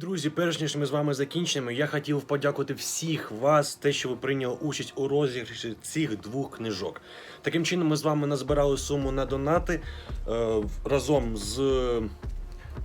друзі, перш ніж ми з вами закінчимо, я хотів подякувати всіх вас, те, що ви прийняли участь у розіграші цих двох книжок. Таким чином, ми з вами назбирали суму на донати е, разом з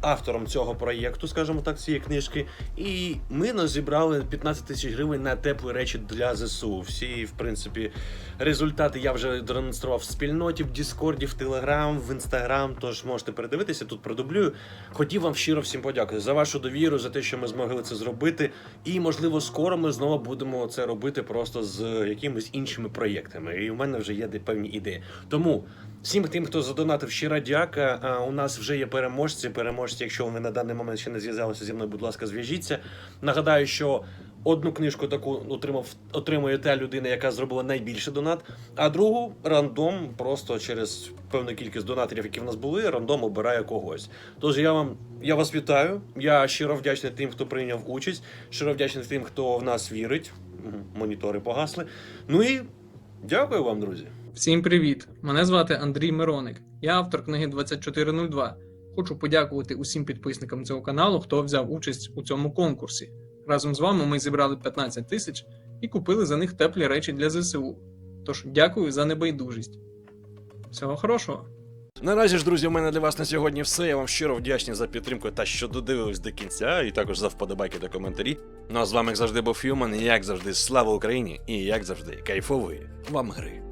автором цього проєкту, скажімо так, цієї книжки. І ми назібрали 15 тисяч гривень на теплі речі для ЗСУ. Всі, в принципі, результати я вже демонстрував в спільноті, в Діскорді, в Телеграм, в Інстаграм. Тож можете передивитися, тут продублюю. Хотів вам щиро всім подякувати за вашу довіру, за те, що ми змогли це зробити. І можливо, скоро ми знову будемо це робити просто з якимись іншими проєктами. І у мене вже є певні ідеї. Тому. Всім тим, хто задонатив щира дяка. У нас вже є переможці. Переможці, якщо ви на даний момент ще не зв'язалися зі мною, будь ласка, зв'яжіться. Нагадаю, що одну книжку таку отримав, отримує та людина, яка зробила найбільший донат, а другу рандом, просто через певну кількість донаторів, які в нас були, рандом обирає когось. Тож я вам я вас вітаю. Я щиро вдячний тим, хто прийняв участь, щиро вдячний тим, хто в нас вірить. Монітори погасли. Ну і дякую вам, друзі. Всім привіт! Мене звати Андрій Мироник. Я автор книги 2402. Хочу подякувати усім підписникам цього каналу, хто взяв участь у цьому конкурсі. Разом з вами ми зібрали 15 тисяч і купили за них теплі речі для ЗСУ. Тож дякую за небайдужість. Всього хорошого! Наразі ж, друзі, у мене для вас на сьогодні все. Я вам щиро вдячний за підтримку та що додивились до кінця, і також за вподобайки та коментарі. Ну а з вами як завжди був Фюман, і як завжди, слава Україні, і як завжди, кайфової вам гри.